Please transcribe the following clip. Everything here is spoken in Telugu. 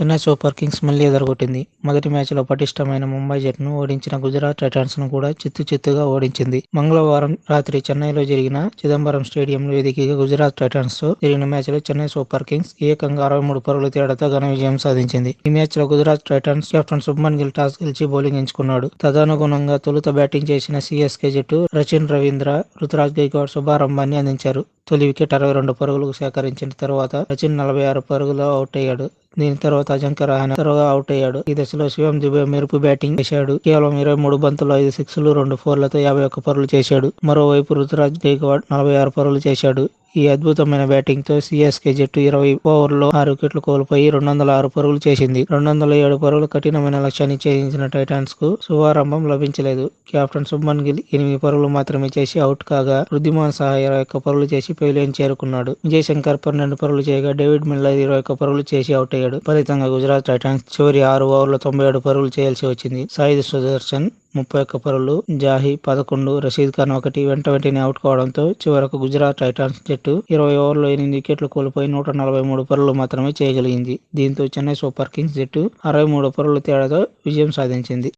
చెన్నై సూపర్ కింగ్స్ మళ్ళీ ఎదురగొట్టింది. మొదటి మ్యాచ్లో పటిష్టమైన ముంబై జట్టును ఓడించిన గుజరాత్ టైటాన్స్ను కూడా చిత్తు చిత్తుగా ఓడించింది. మంగళవారం రాత్రి చెన్నైలో జరిగిన చిదంబరం స్టేడియం వేదికగా గుజరాత్ టైటాన్స్తో జరిగిన మ్యాచ్లో చెన్నై సూపర్ కింగ్స్ ఏకంగా అరవై మూడు పరుగుల తేడాతో ఘన విజయం సాధించింది. ఈ మ్యాచ్లో Gujarat Titans captain Shubman Gill toss గెలిచి బౌలింగ్ ఎంచుకున్నాడు. తదనుగుణంగా తొలుత బ్యాటింగ్ చేసిన సిఎస్కే జట్టు రచిన్ రవీంద్ర రుతురాజ్ గైక్వాడ్ శుభారంభాన్ని అందించారు. తొలి వికెట్ అరవై రెండు పరుగులకు సేకరించిన తర్వాత రచిన్ నలభై ఆరు పరుగులు అవుట్ అయ్యాడు. దీని తర్వాత అజంక్య రహానే త్వరగా అవుట్ అయ్యాడు. ఈ దశలో శివం దుబే మెరుపు బ్యాటింగ్ చేశాడు. కేవలం ఇరవై మూడు బంతులు ఐదు సిక్స్లు రెండు ఫోర్లతో యాభై ఒక్క పరులు చేశాడు. మరోవైపు రుతురాజ్ గైక్వాడ్ నలభై ఆరు పరులు చేశాడు. ఈ అద్భుతమైన బ్యాటింగ్తో సిఎస్కే జట్టు ఇరవై ఓవర్లో ఆరు వికెట్లు కోల్పోయి రెండు వందల ఆరు పరుగులు చేసింది. రెండు వందల ఏడు పరుగులు కఠినమైన లక్ష్యాన్ని ఛేదించిన టైటాన్స్కు శుభారంభం లభించలేదు. కెప్టెన్ శుభ్మన్ గిల్ ఎనిమిది పరుగులు మాత్రమే చేసి అవుట్ కాగా వృద్ధిమాన్ సహా ఇరవై ఒక్క పరుగులు చేసి పెవిలియన్ చేరుకున్నాడు. విజయ్ శంకర్ పన్నెండు పరుగులు చేయగా డేవిడ్ మిల్లర్ ఇరవై ఒక్క పరుగులు చేసి అవుట్ అయ్యాడు. ఫలితంగా గుజరాత్ టైటాన్స్ చివరి ఆరు ఓవర్లో తొంభై ఏడు పరుగులు చేయాల్సి వచ్చింది. సాయి సుదర్శన్ ముప్పై ఒక్క పరులు జాహీ పదకొండు రషీద్ ఖాన్ ఒకటి వెంట వెంటనే అవుట్ కావడంతో చివరకు గుజరాత్ టైటాన్స్ జట్టు ఇరవై ఓవర్లో ఎనిమిది వికెట్లు కోల్పోయి నూట నలభై మూడు పరులు మాత్రమే చేయగలిగింది. దీంతో చెన్నై సూపర్ కింగ్స్ జట్టు అరవై మూడు పరుల తేడాతో విజయం సాధించింది.